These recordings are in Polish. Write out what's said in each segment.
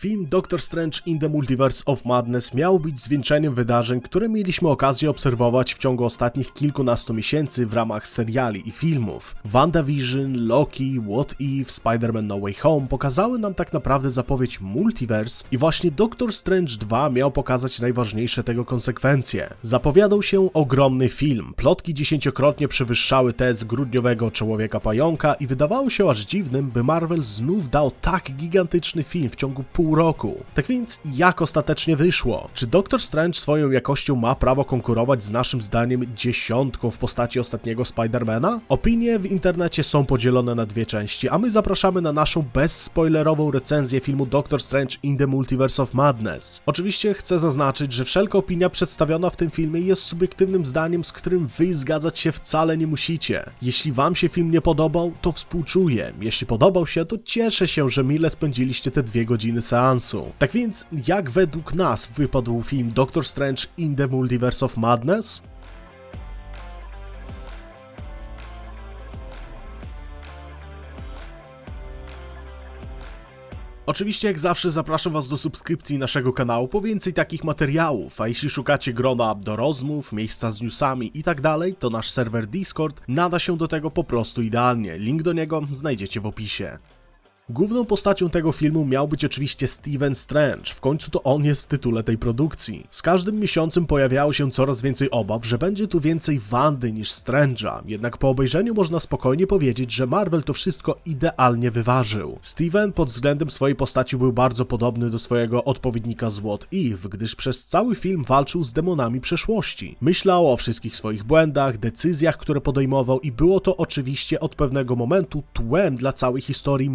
Film Doctor Strange in the Multiverse of Madness miał być zwieńczeniem wydarzeń, które mieliśmy okazję obserwować w ciągu ostatnich kilkunastu miesięcy w ramach seriali i filmów. WandaVision, Loki, What If, Spider-Man No Way Home pokazały nam tak naprawdę zapowiedź Multiverse i właśnie Doctor Strange 2 miał pokazać najważniejsze tego konsekwencje. Zapowiadał się ogromny film, plotki dziesięciokrotnie przewyższały te z grudniowego Człowieka Pająka i wydawało się aż dziwnym, by Marvel znów dał tak gigantyczny film w ciągu pół roku. Tak więc, jak ostatecznie wyszło? Czy Doctor Strange swoją jakością ma prawo konkurować z naszym zdaniem dziesiątką w postaci ostatniego Spidermana? Opinie w internecie są podzielone na dwie części, a my zapraszamy na naszą bezspoilerową recenzję filmu Doctor Strange in the Multiverse of Madness. Oczywiście chcę zaznaczyć, że wszelka opinia przedstawiona w tym filmie jest subiektywnym zdaniem, z którym wy zgadzać się wcale nie musicie. Jeśli wam się film nie podobał, to współczuję. Jeśli podobał się, to cieszę się, że mile spędziliście te dwie godziny seansu. Tak więc, jak według nas wypadł film Doctor Strange in the Multiverse of Madness? Oczywiście jak zawsze zapraszam Was do subskrypcji naszego kanału po więcej takich materiałów, a jeśli szukacie grona do rozmów, miejsca z newsami i tak to nasz serwer Discord nada się do tego po prostu idealnie. Link do niego znajdziecie w opisie. Główną postacią tego filmu miał być oczywiście Steven Strange, w końcu to on jest w tytule tej produkcji. Z każdym miesiącem pojawiało się coraz więcej obaw, że będzie tu więcej Wandy niż Strange'a, jednak po obejrzeniu można spokojnie powiedzieć, że Marvel to wszystko idealnie wyważył. Steven pod względem swojej postaci był bardzo podobny do swojego odpowiednika z What If, gdyż przez cały film walczył z demonami przeszłości. Myślał o wszystkich swoich błędach, decyzjach, które podejmował i było to oczywiście od pewnego momentu tłem dla całej historii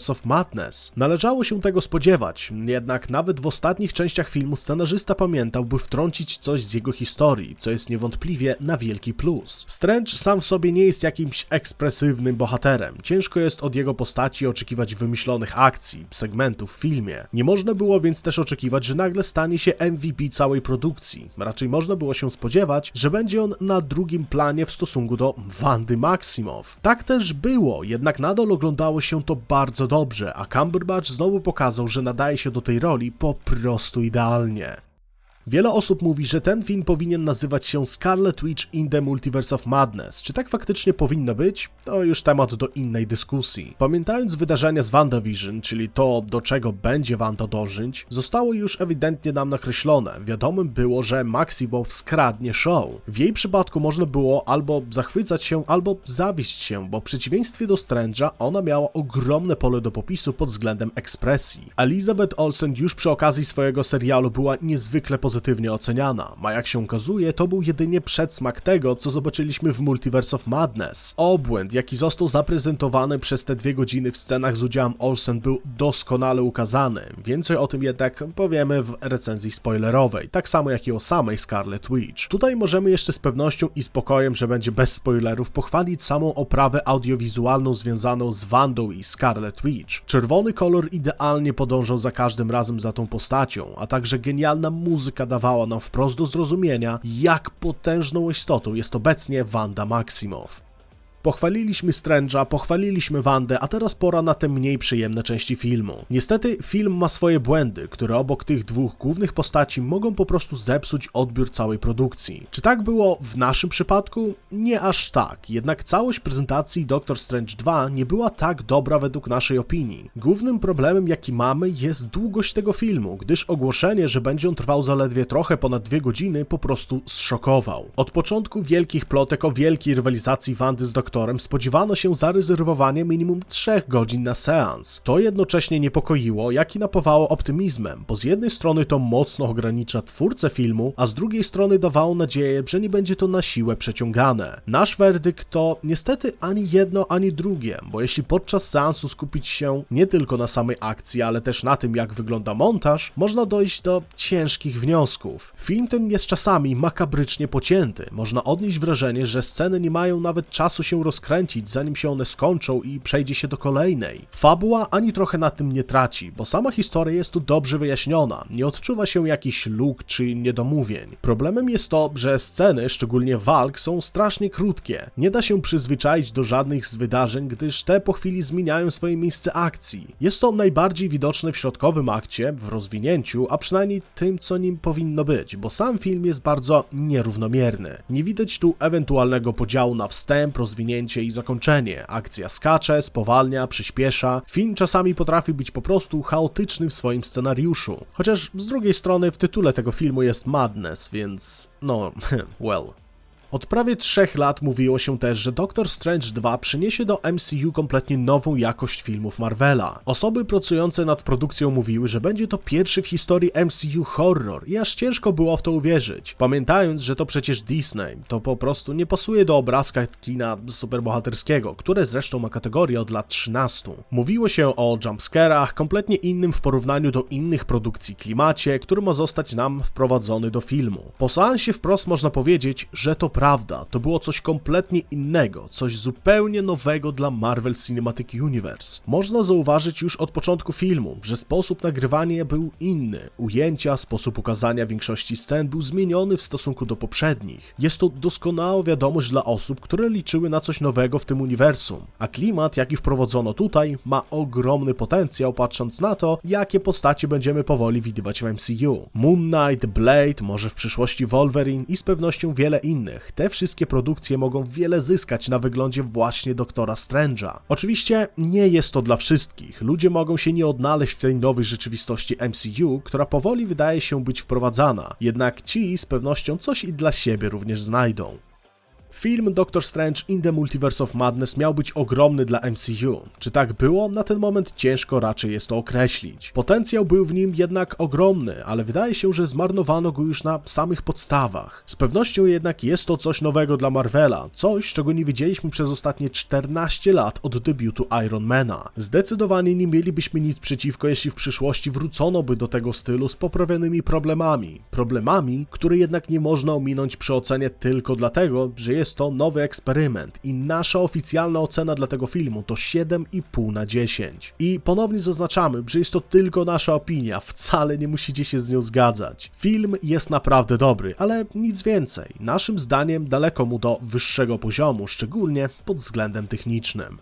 Multiverse of Madness. Należało się tego spodziewać, jednak nawet w ostatnich częściach filmu scenarzysta pamiętał, by wtrącić coś z jego historii, co jest niewątpliwie na wielki plus. Strange sam w sobie nie jest jakimś ekspresywnym bohaterem. Ciężko jest od jego postaci oczekiwać wymyślonych akcji, segmentów w filmie. Nie można było więc też oczekiwać, że nagle stanie się MVP całej produkcji. Raczej można było się spodziewać, że będzie on na drugim planie w stosunku do Wandy Maximoff. Tak też było, jednak nadal oglądało się to bardzo dobrze, a Cumberbatch znowu pokazał, że nadaje się do tej roli po prostu idealnie. Wiele osób mówi, że ten film powinien nazywać się Scarlet Witch in the Multiverse of Madness. Czy tak faktycznie powinno być? To już temat do innej dyskusji. Pamiętając wydarzenia z WandaVision, czyli to, do czego będzie Wanda dążyć, zostało już ewidentnie nam nakreślone. Wiadomym było, że Maximoff skradnie show. W jej przypadku można było albo zachwycać się, albo zawieść się, bo w przeciwieństwie do Strange'a ona miała ogromne pole do popisu pod względem ekspresji. Elizabeth Olsen już przy okazji swojego serialu była niezwykle pozytywna oceniana, a jak się okazuje, to był jedynie przedsmak tego, co zobaczyliśmy w Multiverse of Madness. Obłęd, jaki został zaprezentowany przez te dwie godziny w scenach z udziałem Olsen był doskonale ukazany. Więcej o tym jednak powiemy w recenzji spoilerowej, tak samo jak i o samej Scarlet Witch. Tutaj możemy jeszcze z pewnością i spokojem, że będzie bez spoilerów, pochwalić samą oprawę audiowizualną związaną z Wandą i Scarlet Witch. Czerwony kolor idealnie podążał za każdym razem za tą postacią, a także genialna muzyka dawała nam wprost do zrozumienia, jak potężną istotą jest obecnie Wanda Maximoff. Pochwaliliśmy Strange'a, pochwaliliśmy Wandę, a teraz pora na te mniej przyjemne części filmu. Niestety film ma swoje błędy, które obok tych dwóch głównych postaci mogą po prostu zepsuć odbiór całej produkcji. Czy tak było w naszym przypadku? Nie aż tak, jednak całość prezentacji Doctor Strange 2 nie była tak dobra według naszej opinii. Głównym problemem jaki mamy jest długość tego filmu, gdyż ogłoszenie, że będzie on trwał zaledwie trochę ponad dwie godziny po prostu zszokował. Od początku wielkich plotek o wielkiej rywalizacji Wandy z Spodziewano się zarezerwowanie minimum 3 godzin na seans. To jednocześnie niepokoiło, jak i napawało optymizmem, bo z jednej strony to mocno ogranicza twórcę filmu, a z drugiej strony dawało nadzieję, że nie będzie to na siłę przeciągane. Nasz werdykt to niestety ani jedno, ani drugie, bo jeśli podczas seansu skupić się nie tylko na samej akcji, ale też na tym, jak wygląda montaż, można dojść do ciężkich wniosków. Film ten jest czasami makabrycznie pocięty. Można odnieść wrażenie, że sceny nie mają nawet czasu się rozkręcić, zanim się one skończą i przejdzie się do kolejnej. Fabuła ani trochę na tym nie traci, bo sama historia jest tu dobrze wyjaśniona, nie odczuwa się jakichś luk czy niedomówień. Problemem jest to, że sceny, szczególnie walk, są strasznie krótkie. Nie da się przyzwyczaić do żadnych z wydarzeń, gdyż te po chwili zmieniają swoje miejsce akcji. Jest to najbardziej widoczne w środkowym akcie, w rozwinięciu, a przynajmniej tym, co nim powinno być, bo sam film jest bardzo nierównomierny. Nie widać tu ewentualnego podziału na wstęp, rozwinięcie i zakończenie. Akcja skacze, spowalnia, przyspiesza. Film czasami potrafi być po prostu chaotyczny w swoim scenariuszu. Chociaż z drugiej strony w tytule tego filmu jest Madness, więc no, well. Od prawie trzech lat mówiło się też, że Doctor Strange 2 przyniesie do MCU kompletnie nową jakość filmów Marvela. Osoby pracujące nad produkcją mówiły, że będzie to pierwszy w historii MCU horror i aż ciężko było w to uwierzyć. Pamiętając, że to przecież Disney, to po prostu nie pasuje do obrazka kina superbohaterskiego, które zresztą ma kategorię od lat 13. Mówiło się o jumpscarach, kompletnie innym w porównaniu do innych produkcji klimacie, który ma zostać nam wprowadzony do filmu. Po seansie wprost można powiedzieć, że to prawda, to było coś kompletnie innego, coś zupełnie nowego dla Marvel Cinematic Universe. Można zauważyć już od początku filmu, że sposób nagrywania był inny, ujęcia, sposób ukazania większości scen był zmieniony w stosunku do poprzednich. Jest to doskonała wiadomość dla osób, które liczyły na coś nowego w tym uniwersum, a klimat, jaki wprowadzono tutaj, ma ogromny potencjał patrząc na to, jakie postacie będziemy powoli widywać w MCU. Moon Knight, Blade, może w przyszłości Wolverine i z pewnością wiele innych. Te wszystkie produkcje mogą wiele zyskać na wyglądzie właśnie Doktora Strange'a. Oczywiście nie jest to dla wszystkich. Ludzie mogą się nie odnaleźć w tej nowej rzeczywistości MCU, która powoli wydaje się być wprowadzana. Jednak ci z pewnością coś i dla siebie również znajdą. Film Doctor Strange in the Multiverse of Madness miał być ogromny dla MCU. Czy tak było? Na ten moment ciężko raczej jest to określić. Potencjał był w nim jednak ogromny, ale wydaje się, że zmarnowano go już na samych podstawach. Z pewnością jednak jest to coś nowego dla Marvela, coś czego nie widzieliśmy przez ostatnie 14 lat od debiutu Ironmana. Zdecydowanie nie mielibyśmy nic przeciwko, jeśli w przyszłości wrócono by do tego stylu z poprawionymi problemami. Problemami, które jednak nie można ominąć przy ocenie tylko dlatego, że jest to nowy eksperyment i nasza oficjalna ocena dla tego filmu to 7,5 na 10. I ponownie zaznaczamy, że jest to tylko nasza opinia, wcale nie musicie się z nią zgadzać. Film jest naprawdę dobry, ale nic więcej. Naszym zdaniem daleko mu do wyższego poziomu, szczególnie pod względem technicznym.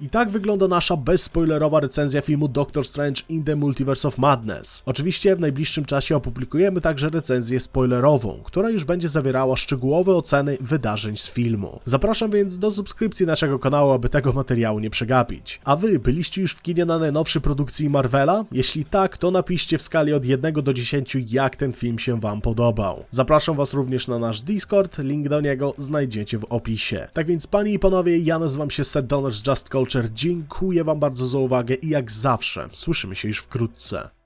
I tak wygląda nasza bezspoilerowa recenzja filmu Doctor Strange in the Multiverse of Madness. Oczywiście w najbliższym czasie opublikujemy także recenzję spoilerową, która już będzie zawierała szczegółowe oceny wydarzeń z filmu. Zapraszam więc do subskrypcji naszego kanału, aby tego materiału nie przegapić. A wy byliście już w kinie na najnowszej produkcji Marvela? Jeśli tak, to napiszcie w skali od 1 do 10, jak ten film się wam podobał. Zapraszam was również na nasz Discord, link do niego znajdziecie w opisie. Tak więc panie i panowie, ja nazywam się Seth Donner z Just Dziękuję wam bardzo za uwagę i jak zawsze słyszymy się już wkrótce.